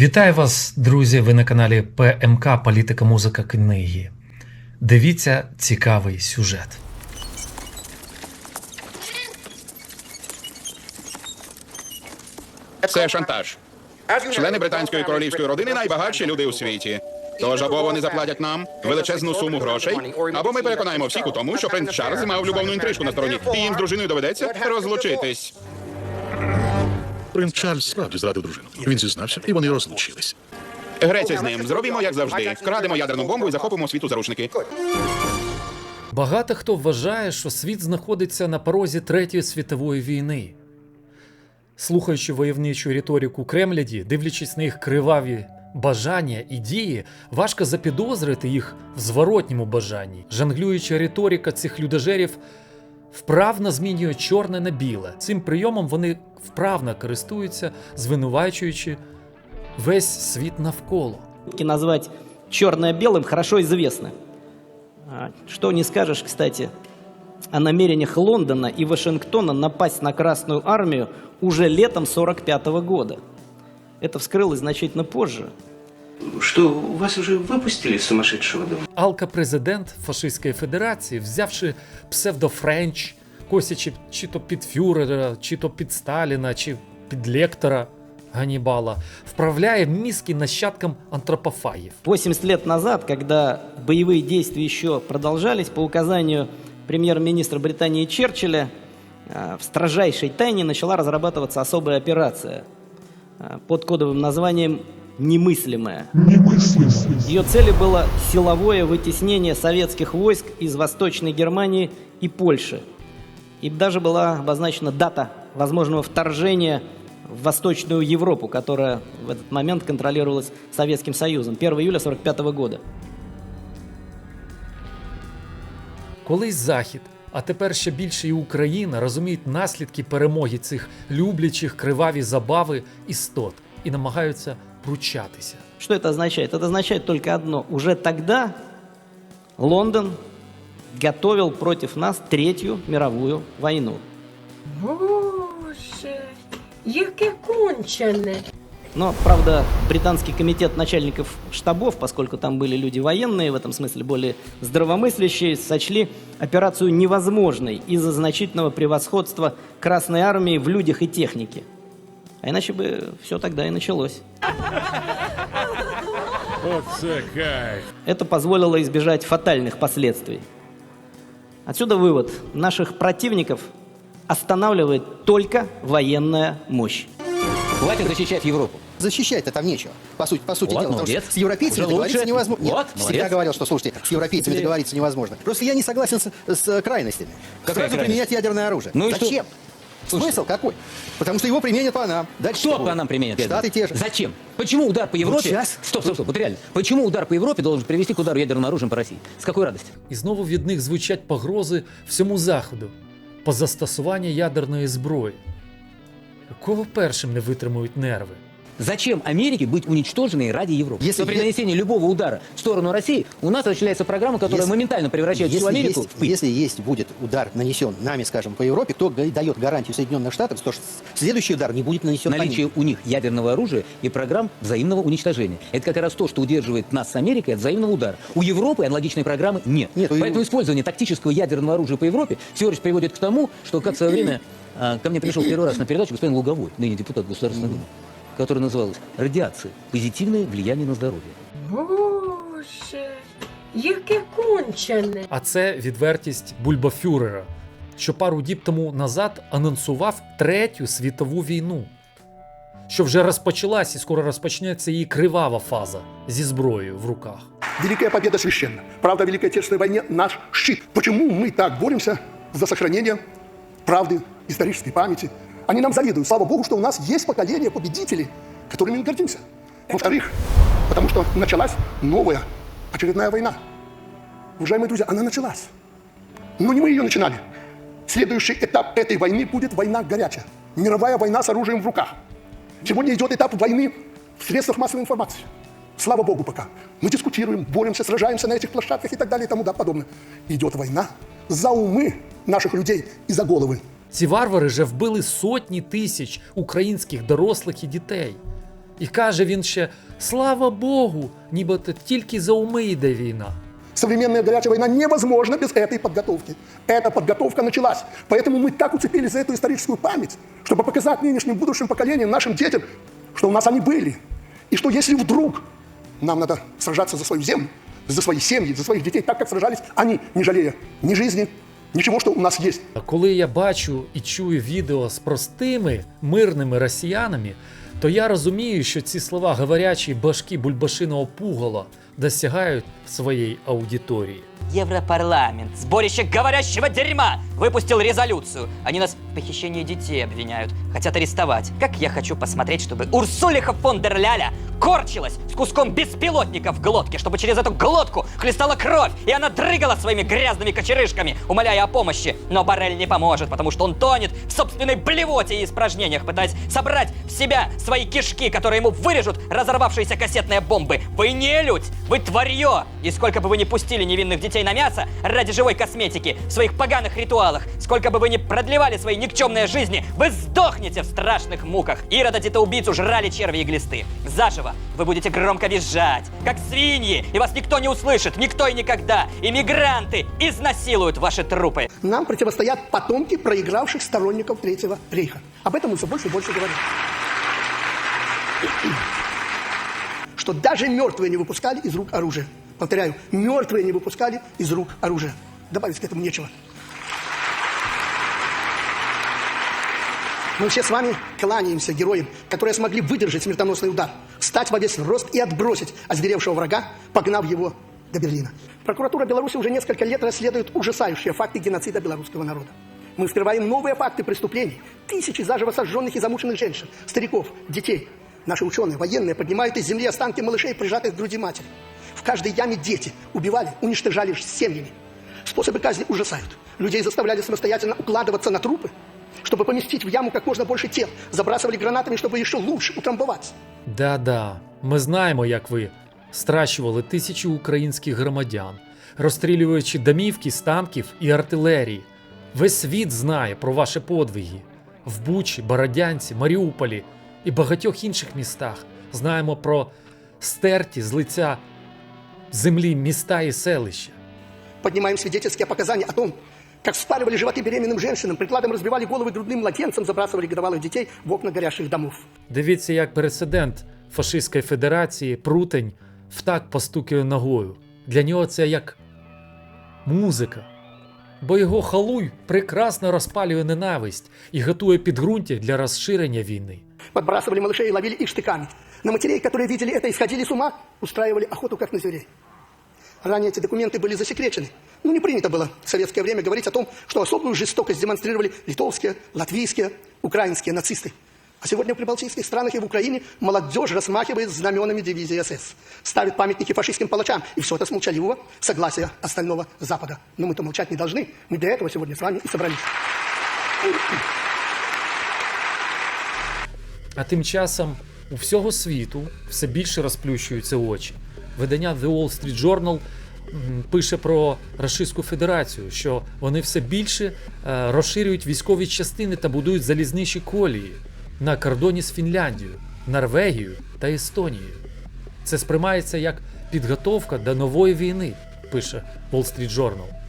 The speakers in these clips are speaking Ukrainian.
Вітаю вас, друзі! Ви на каналі ПМК Політика, музика, книги. Дивіться цікавий сюжет. Це шантаж. Члени британської королівської родини найбагатші люди у світі. Тож або вони заплатять нам величезну суму грошей, або ми переконаємо всіх у тому, що принц Чарльз мав любовну інтрижку на стороні, і їм з дружиною доведеться розлучитись. Принц Чарльз справді зрадив дружину. Він зізнався, і вони розлучились. Греція з ним. Зробімо як завжди. Вкрадемо ядерну бомбу і захопимо світу заручники. Багато хто вважає, що світ знаходиться на порозі Третьої світової війни. Слухаючи войовничу риторику Кремляді, дивлячись на їх криваві бажання і дії, важко запідозрити їх в зворотньому бажанні. Жонглююча риторика цих людожерів вправно змінює чорне на біле. Цим прийомом вони вправно користуються, звинувачуючи весь світ навколо. Все-таки назвать черное белым хорошо известно. А, Что не скажешь, кстати, о намерениях Лондона и Вашингтона напасть на Красную Армию уже летом 45 года. Это вскрылось значительно позже. Что, вас уже выпустили из сумасшедшего дома? Алка-президент Фашистської Федерації, взявши псевдофренч, косячи чи то під фюрера, чи то під Сталіна, чи під лектора Ганнібала, вправляє мізки нащадкам антропофагів. 80 лет назад, когда боевые действия еще продолжались, по указанию премьер-министра Британии Черчилля, а, в строжайшей тайне начала разрабатываться особая операция а, под кодовым названием «Немыслимая». Ее целью было силовое вытеснение советских войск из Восточной Германии и Польши. И даже была обозначена дата возможного вторжения в Восточную Европу, которая в этот момент контролировалась Советским Союзом. 1 июля 1945 года. Колись Захід, а тепер ще більше і Україна розуміють наслідки перемоги цих люблячих криваві забави істот і намагаються пручатися. Что это означает? Это означает только одно. Уже тогда Лондон готовил против нас Третью мировую войну. Боже, яке кончене. Но, правда, британский комитет начальников штабов, поскольку там были люди военные, в этом смысле более здравомыслящие, сочли операцию невозможной из-за значительного превосходства Красной Армии в людях и технике. А иначе бы все тогда и началось. Это позволило избежать фатальных последствий. Отсюда вывод. Наших противников останавливает только военная мощь. Хватит защищать Европу. Защищать-то там нечего. По сути, по сути Вот, дела. Потому молодец. что с европейцами Уже договориться лучше. невозможно. Нет, Вот, всегда молодец. говорил, что, слушайте, с европейцами договориться невозможно. Просто я не согласен с, с э, крайностями. Какая Сразу крайность? применять ядерное оружие. Ну и что? Зачем? Слушайте. Смысл какой? Потому что его применят по нам. Дальше Кто что по будет? нам применит? Штаты те же. Зачем? Почему удар по Европе... сейчас. Стоп, стоп, стоп, вот реально. Почему удар по Европе должен привести к удару ядерным оружием по России? С какой радости? І знову від них звучать погрози всьому заходу по застосуванню ядерної зброї. У кого першим не витримують нерви? Зачем Америке быть уничтоженной ради Европы? Если при нанесении любого удара в сторону России у нас осуществляется программа, которая Если- моментально превращает всю Если Америку есть, в пыль. если есть будет удар нанесен нами, скажем, по Европе, кто га- дает гарантию Соединенных Штатов, что следующий удар не будет нанесен по Наличие ним? у них ядерного оружия и программ взаимного уничтожения. Это как раз то, что удерживает нас с Америкой от взаимного удара. У Европы аналогичной программы нет. Нет, у Поэтому Ев- использование тактического ядерного оружия по Европе всего лишь приводит к тому, что как в свое время а, ко мне пришел первый раз на передачу господин Луговой, ныне депутат Государственной Думы, который называлась «Радиация. Позитивное влияние на здоровье». Боже, яке кончене. А це відвертість бульбафюрера, що пару діб тому назад анонсував Третю світову війну, що вже розпочалась і скоро розпочнеться її кривава фаза зі зброєю в руках. Великая победа священна. Правда, в Великой Отечественной войне наш щит. Почему мы так боремся за сохранение правды, исторической памяти? Они нам завидуют. Слава Богу, что у нас есть поколение победителей, которыми мы гордимся. Во-вторых, потому что началась новая очередная война. Уважаемые друзья, она началась. Но не мы ее начинали. Следующий этап этой войны будет война горячая. Мировая война с оружием в руках. Сегодня идет этап войны в средствах массовой информации. Слава Богу пока. Мы дискутируем, боремся, сражаемся на этих площадках и так далее и тому подобное. Идет война за умы наших людей и за головы. Ці варвари вже вбили сотні тисяч українських дорослих і дітей. І каже він ще: Слава Богу, нібито тільки за уми йде війна. Современная горячая война невозможна без этой подготовки. Эта подготовка началась. Поэтому мы так уцепились за эту историческую память, чтобы показать нынешним будущим поколениям, нашим детям, что у нас они были. И что если вдруг нам надо сражаться за свою землю, за свои семьи, за своих детей, так как сражались они, не жалея ни жизни, ничего, що у нас є. Коли я бачу і чую відео з простими мирними росіянами, то я розумію, що ці слова говорячі башки бульбашиного пугала досягають своєї аудиторії. Европарламент, сборище говорящего дерьма, выпустил резолюцию. Они нас в похищении детей обвиняют, хотят арестовать. Как я хочу посмотреть, чтобы Урсулиха фон дер Ляля корчилась с куском беспилотника в глотке, чтобы через эту глотку хлестала кровь, и она дрыгала своими грязными кочерышками, умоляя о помощи. Но Барель не поможет, потому что он тонет в собственной блевоте и испражнениях, пытаясь собрать в себя свои кишки, которые ему вырежут разорвавшиеся кассетные бомбы. Вы не людь, вы тварье! И сколько бы вы ни пустили невинных детей на мясо ради живой косметики в своих поганых ритуалах, сколько бы вы ни продлевали свои никчемные жизни, вы сдохнете в страшных муках. Ирода убийцу жрали черви и глисты. Заживо вы будете громко визжать, как свиньи, и вас никто не услышит, никто и никогда. Иммигранты изнасилуют ваши трупы. Нам противостоят потомки проигравших сторонников Третьего рейха. Об этом мы все больше и больше говорим. Что даже мертвые не выпускали из рук оружие. Повторяю, мертвые не выпускали из рук оружие. Добавить к этому нечего. Мы все с вами кланяемся героям, которые смогли выдержать смертоносный удар, встать во весь рост и отбросить озверевшего врага, погнав его до Берлина. Прокуратура Беларуси уже несколько лет расследует ужасающие факты геноцида белорусского народа. Мы вскрываем новые факты преступлений. Тысячи заживо сожженных и замученных женщин, стариков, детей. Наши ученые, военные поднимают из земли останки малышей, прижатых к груди матери. В каждой яме дети убивали, уничтожали с семьями. Способы казни ужасают. Людей заставляли самостоятельно укладываться на трупы, чтобы поместить в яму как можно больше тел. Забрасывали гранатами, чтобы еще лучше утрамбоваться. Да-да, ми знаємо, як ви страчували тисячі українських громадян, розстрілюючи домівки з танків і артилерії. Весь світ знає про ваші подвиги. В Бучі, Бородянці, Маріуполі і багатьох інших містах знаємо про стерті з лиця землі міста і селища. Поднимаем свидетельские показания о том, как спаливали животы беременным женщинам, прикладом разбивали головы грудным младенцам, забрасывали годовалых детей в окна горящих домов. Дивіться, як президент Фашистської Федерації Прутень втак постукує ногою. Для нього це як музика. Бо його халуй прекрасно розпалює ненависть і готує підґрунтя для розширення війни. Подбрасывали малышей и ловили их штыками. На матерей, которые видели это и сходили с ума, устраивали охоту как на зверей. Ранее эти документы были засекречены. Ну, не принято было в советское время говорить о том, что особую жестокость демонстрировали литовские, латвийские, украинские нацисты. А сегодня в прибалтийских странах и в Украине молодежь размахивает знаменами дивизии СС, ставит памятники фашистским палачам, и все это с молчаливого согласия остального Запада. Но мы-то молчать не должны, мы для этого сегодня с вами и собрались. А тим часом у всього світу все більше розплющуються очі. Видання The Wall Street Journal пише про Російську Федерацію, що вони все більше е, розширюють військові частини та будують залізничі колії на кордоні з Фінляндією, Норвегією та Естонією. Це сприймається як підготовка до нової війни, пише Wall Street Journal.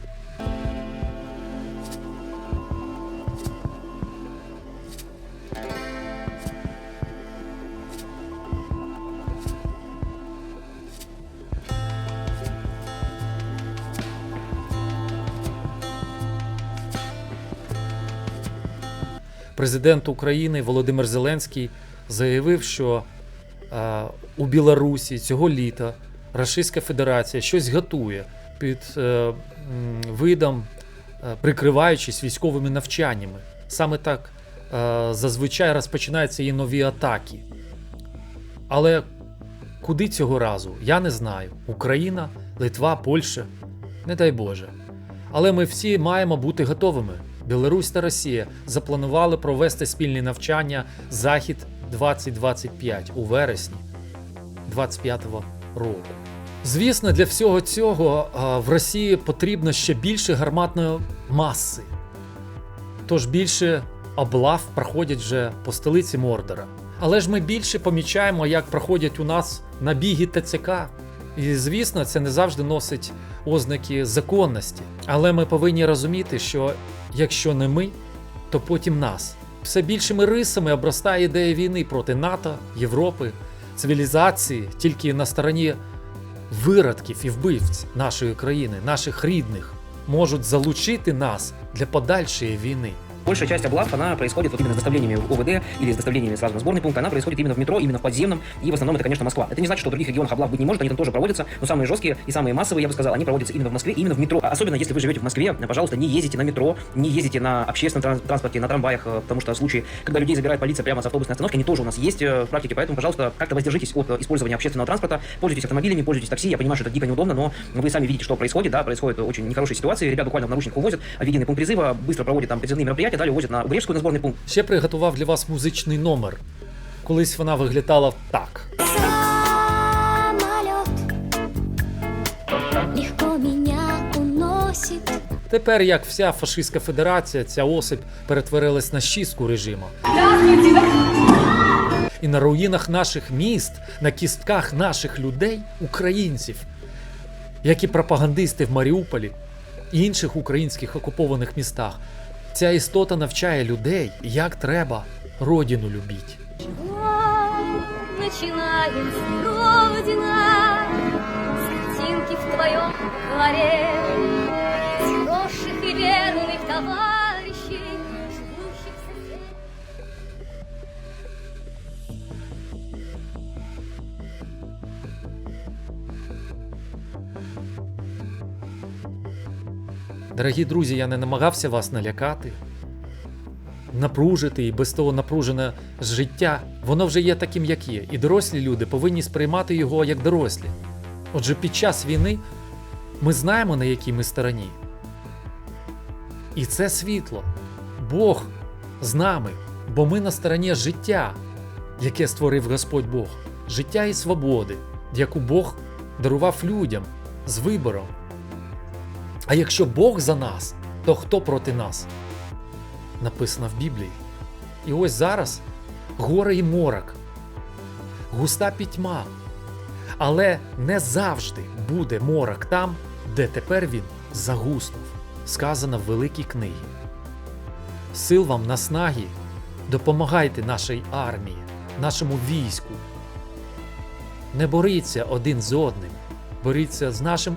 Президент України Володимир Зеленський заявив, що е, у Білорусі цього літа Російська Федерація щось готує під е, видом, е, прикриваючись військовими навчаннями. Саме так зазвичай розпочинаються її нові атаки. Але куди цього разу? Я не знаю. Україна, Литва, Польща. Не дай Боже. Але ми всі маємо бути готовими. Білорусь та Росія запланували провести спільні навчання Захід 2025 у вересні 25-го року. Звісно, для всього цього в Росії потрібно ще більше гарматної маси. Тож більше облав проходять вже по столиці Мордора. Але ж ми більше помічаємо, як проходять у нас набіги ТЦК. І звісно, це не завжди носить ознаки законності. Але ми повинні розуміти, що якщо не ми, то потім нас. Все більшими рисами обростає ідея війни проти НАТО, Європи, цивілізації, тільки на стороні виродків і вбивць нашої країни, наших рідних, можуть залучити нас для подальшої війни. Большая часть облав, она происходит вот именно с доставлениями в ОВД или с доставлениями сразу на сборный пункт, она происходит именно в метро, именно в подземном, и в основном это, конечно, Москва. Это не значит, что в других регионах облав быть не может, они там тоже проводятся, но самые жесткие и самые массовые, я бы сказал, они проводятся именно в Москве, именно в метро. А Особенно если вы живете в Москве, пожалуйста, не ездите на метро, не ездите на общественном транс- транспорте, на трамваях, э, потому что случаи, когда людей забирает полиция прямо с автобусной остановки, они тоже у нас есть э, в практике, поэтому, пожалуйста, как-то воздержитесь от э, использования общественного транспорта, пользуйтесь автомобилями, пользуйтесь такси, я понимаю, что это дико неудобно, но вы сами видите, что происходит, да, происходит очень нехорошие ситуации, ребят буквально в наручниках увозят, в единый пункт призыва, быстро проводят там призывные мероприятия, далее увозят на Греческую на сборный пункт, Ще приготував для вас музичний номер. Колись вона виглядала так. Тепер, як вся фашистська федерація, ця особь перетворилась на шістку режиму. І на руїнах наших міст, на кістках наших людей, українців, як і пропагандисти в Маріуполі і інших українських окупованих містах, ця істота навчає людей, як треба родину любіть. Начинается Родина с картинки в твоем дворе. Из хороших и верных товарищей, Дорогі друзі, я не намагався вас налякати, напружити і без того напружене життя, воно вже є таким, як є. І дорослі люди повинні сприймати його як дорослі. Отже, під час війни ми знаємо, на якій ми стороні. І це світло. Бог з нами, бо ми на стороні життя, яке створив Господь Бог, життя і свободи, яку Бог дарував людям з вибором. А якщо Бог за нас, то хто проти нас? Написано в Біблії. І ось зараз горе і морок, густа пітьма. Але не завжди буде морок там, де тепер він загуснув, сказано в Великій книгі. Сил вам наснаги, допомагайте нашій армії, нашому війську. Не боріться один з одним, боріться з нашим